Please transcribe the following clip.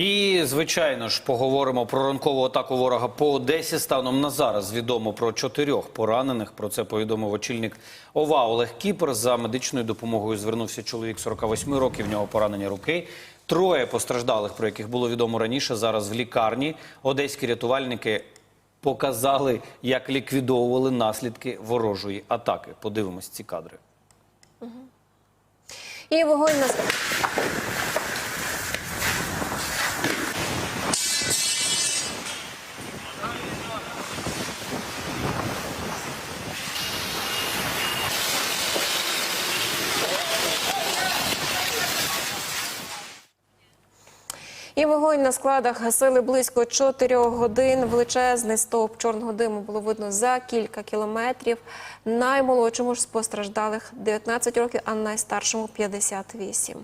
І звичайно ж поговоримо про ранкову атаку ворога по Одесі. Станом на зараз відомо про чотирьох поранених. Про це повідомив очільник ОВА Олег Кіпер. За медичною допомогою звернувся чоловік 48 років. В нього поранення руки. Троє постраждалих, про яких було відомо раніше. Зараз в лікарні одеські рятувальники показали, як ліквідовували наслідки ворожої атаки. Подивимось ці кадри. І вогонь на І вогонь на складах гасили близько 4 годин. Величезний стовп чорного диму було видно за кілька кілометрів. Наймолодшому ж з постраждалих 19 років, а найстаршому 58.